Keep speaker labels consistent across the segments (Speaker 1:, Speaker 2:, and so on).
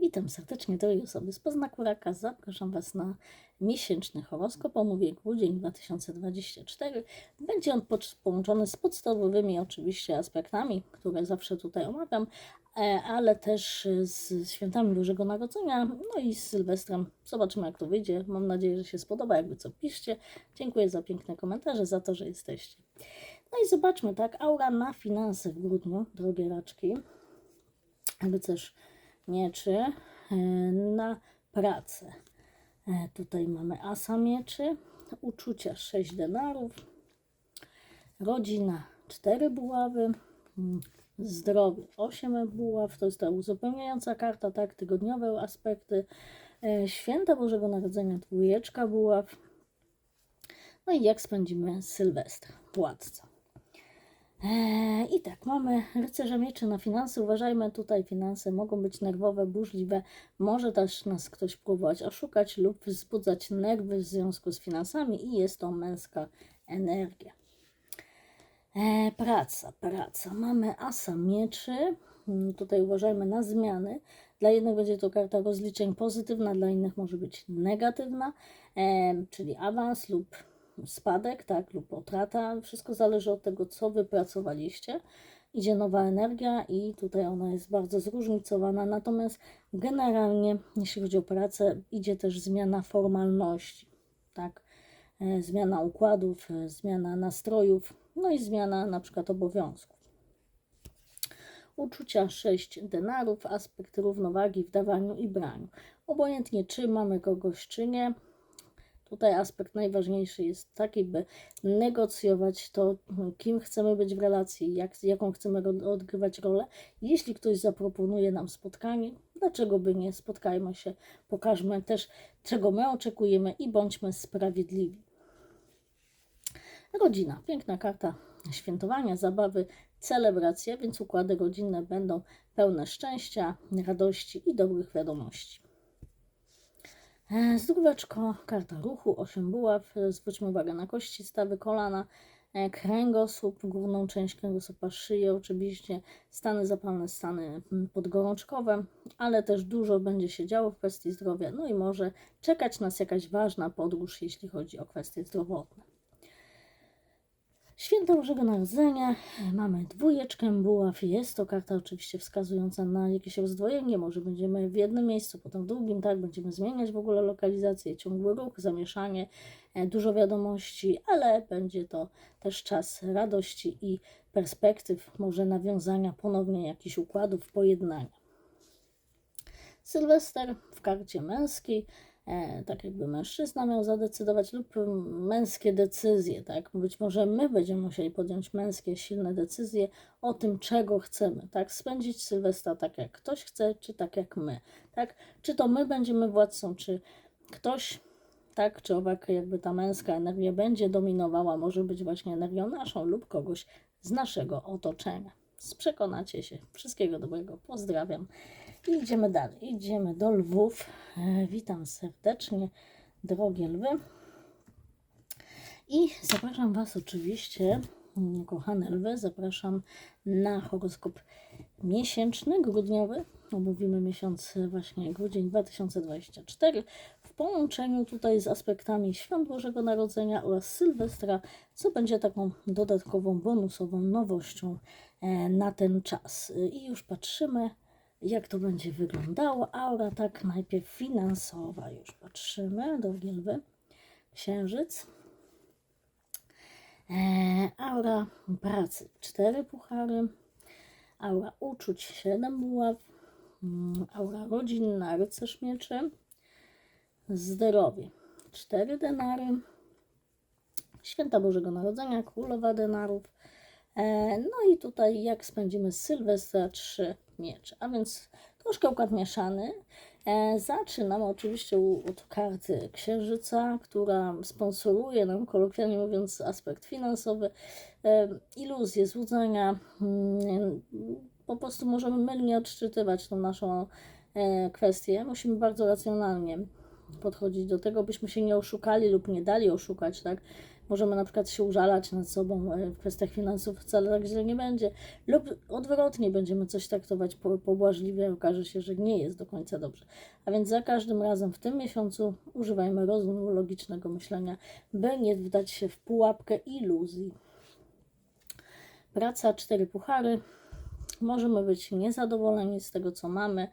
Speaker 1: Witam serdecznie, drogie osoby z poznaku raka. Zapraszam Was na miesięczny horoskop. Omówię grudzień 2024. Będzie on po- połączony z podstawowymi oczywiście aspektami, które zawsze tutaj omawiam, e, ale też z świętami Bożego Narodzenia, no i z Sylwestrem. Zobaczymy jak to wyjdzie. Mam nadzieję, że się spodoba. Jakby co piszcie. Dziękuję za piękne komentarze, za to, że jesteście. No i zobaczmy, tak, aura na finanse w grudniu, drogie raczki. Rycerz mieczy e, na pracę. E, Tutaj mamy asa mieczy, uczucia 6 denarów, rodzina 4 buławy, mm, zdrowie 8 buław, to jest ta uzupełniająca karta, tak, tygodniowe aspekty, e, święta Bożego Narodzenia dwójeczka buław, no i jak spędzimy Sylwestra, władca. Eee, I tak, mamy rycerza mieczy na finanse. Uważajmy, tutaj finanse mogą być nerwowe, burzliwe. Może też nas ktoś próbować oszukać lub wzbudzać nerwy w związku z finansami i jest to męska energia. Eee, praca, praca. Mamy asa mieczy. Mm, Tutaj uważajmy na zmiany. Dla jednych będzie to karta rozliczeń pozytywna, dla innych może być negatywna, em, czyli awans lub spadek, tak, lub utrata. Wszystko zależy od tego, co wypracowaliście. Idzie nowa energia i tutaj ona jest bardzo zróżnicowana. Natomiast generalnie, jeśli chodzi o pracę, idzie też zmiana formalności, tak, e, zmiana układów, e, zmiana nastrojów, no i zmiana na przykład obowiązków. Uczucia 6 denarów, aspekt równowagi w dawaniu i braniu. Obojętnie, czy mamy kogoś, czy nie, Tutaj aspekt najważniejszy jest taki, by negocjować to, kim chcemy być w relacji, jak, jaką chcemy odgrywać rolę. Jeśli ktoś zaproponuje nam spotkanie, dlaczego by nie? Spotkajmy się, pokażmy też, czego my oczekujemy i bądźmy sprawiedliwi. Rodzina, piękna karta świętowania, zabawy, celebracje, więc układy rodzinne będą pełne szczęścia, radości i dobrych wiadomości. E, Zdróweczko, karta ruchu, 8 buław. Zwróćmy uwagę na kości, stawy, kolana, e, kręgosłup, główną część kręgosłupa, szyję, oczywiście stany zapalne, stany mm, podgorączkowe, ale też dużo będzie się działo w kwestii zdrowia. No i może czekać nas jakaś ważna podróż, jeśli chodzi o kwestie zdrowotne. Święto Bożego Narodzenia, mamy dwójeczkę buław, jest to karta oczywiście wskazująca na jakieś rozdwojenie, może będziemy w jednym miejscu, potem w drugim, tak, będziemy zmieniać w ogóle lokalizację, ciągły ruch, zamieszanie, e, dużo wiadomości, ale będzie to też czas radości i perspektyw, może nawiązania ponownie jakichś układów, pojednania. Sylwester w karcie męskiej, tak jakby mężczyzna miał zadecydować lub męskie decyzje, tak? Być może my będziemy musieli podjąć męskie, silne decyzje o tym, czego chcemy, tak? Spędzić Sylwestra tak, jak ktoś chce, czy tak, jak my, tak? Czy to my będziemy władcą, czy ktoś, tak? Czy owak jakby ta męska energia będzie dominowała, może być właśnie energią naszą lub kogoś z naszego otoczenia. Przekonacie się. Wszystkiego dobrego. Pozdrawiam. I idziemy dalej. Idziemy do Lwów. E, witam serdecznie, drogie lwy. I zapraszam Was oczywiście, mm, kochane lwy, zapraszam na horoskop miesięczny, grudniowy. Omówimy miesiąc e, właśnie grudzień 2024 w połączeniu tutaj z aspektami Świąt Bożego Narodzenia oraz Sylwestra, co będzie taką dodatkową, bonusową nowością e, na ten czas. E, I już patrzymy, jak to będzie wyglądało. Aura tak najpierw finansowa, już patrzymy, drogie lwy. Księżyc. E, aura pracy, cztery puchary. Aura uczuć, siedem buław. Mm, Aura rodzinna, rycerz mieczy. Zdrowie, cztery denary. Święta Bożego Narodzenia, królowa denarów. E, No i tutaj jak spędzimy Sylwestra, trzy miecze. A więc troszkę układ mieszany. E, Zaczynamy oczywiście od karty Księżyca, która sponsoruje nam, kolokwialnie mówiąc, aspekt finansowy, e, iluzje, złudzenia. mm, Po prostu możemy mylnie odczytywać tą naszą kwestię. Musimy bardzo racjonalnie podchodzić do tego, byśmy się nie oszukali lub nie dali oszukać, tak? możemy na przykład się użalać nad sobą e, w kwestiach finansów, wcale tak źle nie będzie, lub odwrotnie, będziemy coś traktować po- pobłażliwie, okaże się, że nie jest do końca dobrze. A więc za każdym razem w tym miesiącu używajmy rozumu, logicznego myślenia, by nie wdać się w pułapkę iluzji. Praca cztery puchary. Możemy być niezadowoleni z tego, co mamy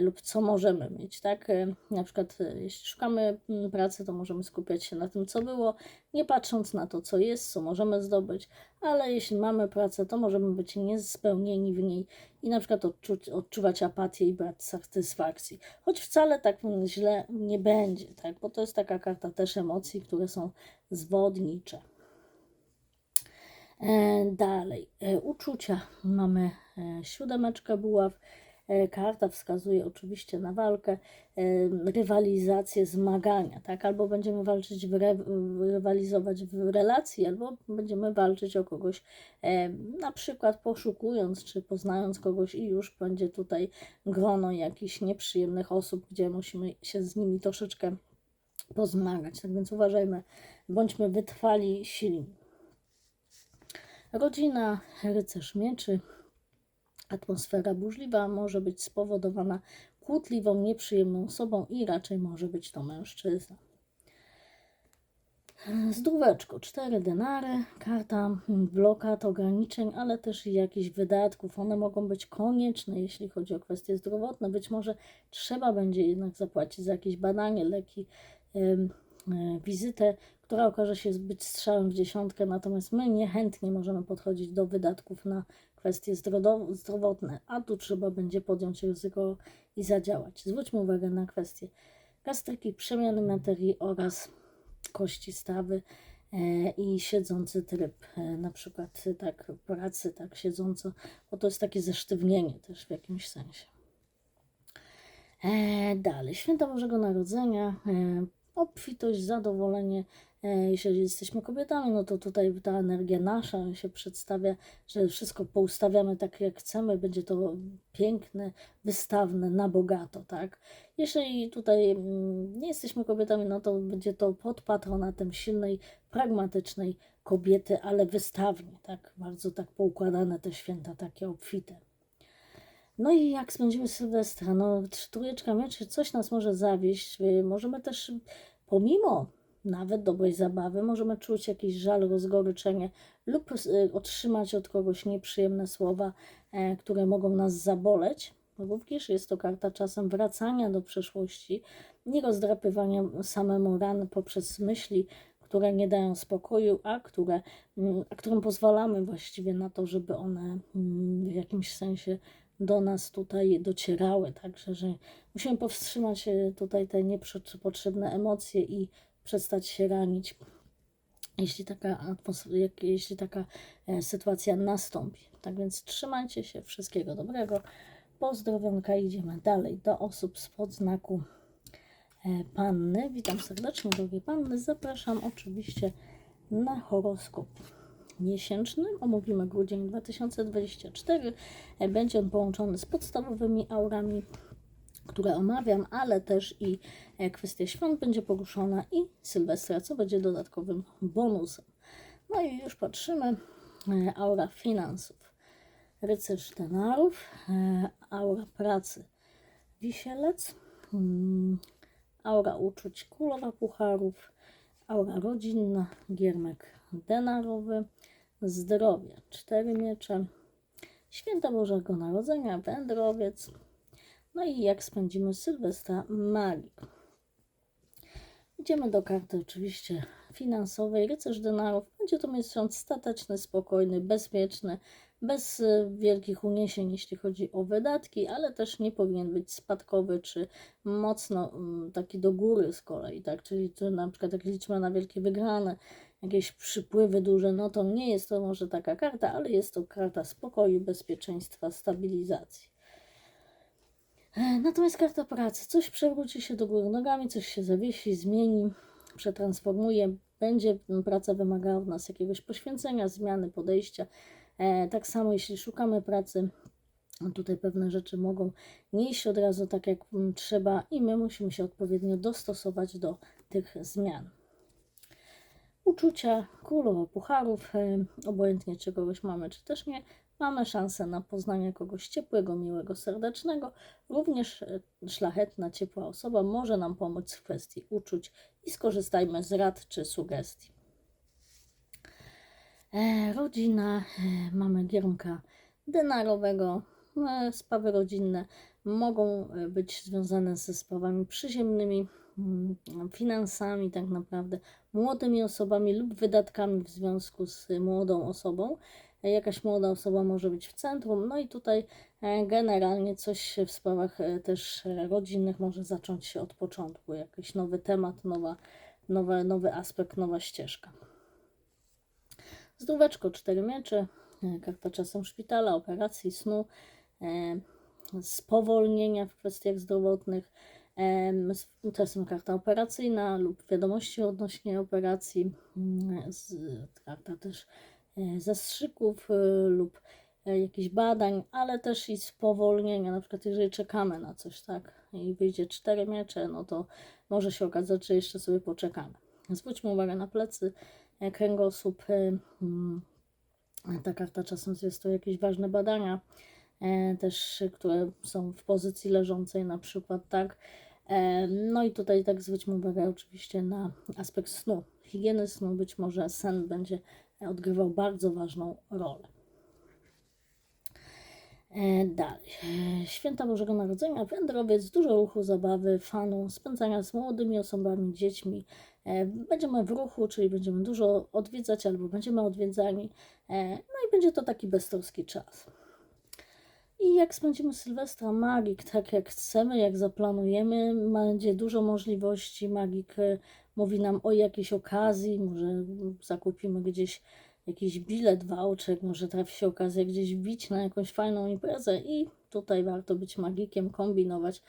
Speaker 1: lub co możemy mieć, tak? E, Na przykład, e, jeśli szukamy mm, pracy, to możemy skupiać się na tym, co było, nie patrząc na to, co jest, co możemy zdobyć, ale jeśli mamy pracę, to możemy być niespełnieni w niej i na przykład odczuć, odczuwać apatię i brak satysfakcji. Choć wcale tak źle nie będzie, tak? Bo to jest taka karta też emocji, które są zwodnicze. E, Dalej, e, uczucia. Mamy e, siódemeczkę buław. E, Karta wskazuje oczywiście na walkę, e, rywalizację, zmagania, tak? Albo będziemy walczyć, w re, rywalizować w relacji, albo będziemy walczyć o kogoś, e, na przykład poszukując czy poznając kogoś i już będzie tutaj grono jakichś nieprzyjemnych osób, gdzie musimy się z nimi troszeczkę pozmagać. Tak więc uważajmy, bądźmy wytrwali, silni. Rodzina, rycerz mieczy, atmosfera burzliwa może być spowodowana kłótliwą, nieprzyjemną osobą i raczej może być to mężczyzna. Zdróweczko, cztery denary, karta blokad, ograniczeń, ale też jakichś wydatków. One mogą być konieczne, jeśli chodzi o kwestie zdrowotne. Być może trzeba będzie jednak zapłacić za jakieś badanie, leki, e, wizytę, która okaże się być strzałem w dziesiątkę, natomiast my niechętnie możemy podchodzić do wydatków na kwestie zdrowo- zdrowotne, a tu trzeba będzie podjąć ryzyko i zadziałać. Zwróćmy uwagę na kwestie gastryki, przemiany materii oraz kości stawy e, i siedzący tryb, e, na przykład e, tak pracy, tak siedząco, bo to jest takie zesztywnienie też w jakimś sensie. Dalej, święta Bożego Narodzenia, obfitość, zadowolenie. E, jeżeli jesteśmy kobietami, no to tutaj ta energia nasza się przedstawia, że wszystko poustawiamy tak jak chcemy, będzie to piękne, wystawne, na bogato, tak? Jeżeli tutaj mm, nie jesteśmy kobietami, no to będzie to pod patronatem silnej, pragmatycznej kobiety, ale wystawnie, tak? Bardzo tak poukładane te święta, takie obfite. No i jak spędzimy Sylwestra? No, trójeczka mieczy, coś nas może zawieść. y, Możemy też, pomimo nawet dobrej zabawy, możemy czuć jakiś żal, rozgoryczenie lub y, otrzymać od kogoś nieprzyjemne słowa, e, które mogą nas zaboleć. Również jest to karta czasem wracania do przeszłości i rozdrapywania samemu ran poprzez myśli, które nie dają spokoju, a, które, mm, a którym pozwalamy właściwie na to, żeby one mm, w jakimś sensie do nas tutaj docierały. Także, że musimy powstrzymać e, tutaj te niepotrzebne emocje i przestać się ranić, jeśli taka, jeśli taka e, sytuacja nastąpi. Tak więc trzymajcie się, wszystkiego dobrego. Pozdrowionka, idziemy dalej do osób spod znaku e, Panny. Witam serdecznie, drogie Panny. Zapraszam oczywiście na horoskop miesięczny. Omówimy grudzień 2024. E, Będzie on połączony z podstawowymi aurami, które omawiam, ale też i e, kwestia świąt będzie poruszona i Sylwestra, co będzie dodatkowym bonusem. No i już patrzymy. E, Aura finansów. Rycerz denarów, e, aura pracy. Wisielec, mm, aura uczuć królowa pucharów, aura rodzinna, giermek denarowy, zdrowie, cztery miecze, święta Bożego Narodzenia, wędrowiec, no i jak spędzimy Sylwestra, magik. Idziemy do karty oczywiście finansowej. Rycerz denarów będzie to miesiąc stateczny, spokojny, bezpieczny, bez e, wielkich uniesień, jeśli chodzi o wydatki, ale też nie powinien być spadkowy czy mocno mm, taki do góry z kolei, tak? Czyli tu na przykład jak liczymy na wielkie wygrane, jakieś przypływy duże, no to nie jest to może taka karta, ale jest to karta spokoju, bezpieczeństwa, stabilizacji. Natomiast karta pracy, coś przewróci się do góry nogami, coś się zawiesi, zmieni, przetransformuje, będzie praca wymagała od nas jakiegoś poświęcenia, zmiany podejścia. E, Tak samo jeśli szukamy pracy, tutaj pewne rzeczy mogą nie iść od razu tak jak m, trzeba i my musimy się odpowiednio dostosować do tych zmian. Uczucia, królowa pucharów, e, obojętnie czy kogoś mamy, czy też nie, mamy szansę na poznanie kogoś ciepłego, miłego, serdecznego. Również e, szlachetna, ciepła osoba może nam pomóc w kwestii uczuć i skorzystajmy z rad czy sugestii. E, rodzina, mamy giermka denarowego, sprawy rodzinne mogą być związane ze sprawami przyziemnymi, finansami tak naprawdę, młodymi osobami lub wydatkami w związku z młodą osobą. Jakaś młoda osoba może być w centrum, no i tutaj e, generalnie coś w sprawach e, też rodzinnych może zacząć się od początku, jakiś nowy temat, nowa, nowe, nowy aspekt, nowa ścieżka. Zdróweczko, cztery miecze, e, karta czasem szpitala, operacji, snu, spowolnienia w kwestiach zdrowotnych. S- Czasem karta operacyjna lub wiadomości odnośnie operacji, mm, karta też e, zastrzyków e, lub e, jakichś badań, ale też i spowolnienia, na przykład jeżeli czekamy na coś, tak, i wyjdzie cztery miecze, no to może się okazać, że jeszcze sobie poczekamy. Zwróćmy uwagę na plecy, kręgosłup, mm, ta karta czasem zwiastuje jakieś ważne badania, też które są w pozycji leżącej na przykład, tak. No i tutaj tak zwróćmy uwagę oczywiście na aspekt snu, higieny snu, być może sen będzie odgrywał bardzo ważną rolę. E, Dalej. E, Święta Bożego Narodzenia, wędrowiec, dużo ruchu, zabawy, fanu, spędzania z młodymi osobami, dziećmi. E, Będziemy w ruchu, czyli będziemy dużo odwiedzać albo będziemy odwiedzani. No i będzie to taki beztroski czas. I jak spędzimy Sylwestra, magik tak jak chcemy, jak zaplanujemy, będzie dużo możliwości. Magik e, mówi nam o jakiejś okazji, może zakupimy gdzieś jakiś bilet, voucher, może trafi się okazja gdzieś wbić na jakąś fajną imprezę i tutaj warto być magikiem, kombinować.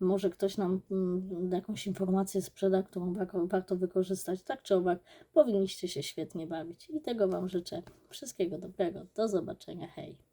Speaker 1: Może ktoś nam mm, jakąś informację sprzeda, którą wa- warto wykorzystać. Tak czy owak, powinniście się świetnie bawić. I tego Wam życzę. Wszystkiego dobrego. Do zobaczenia. Hej.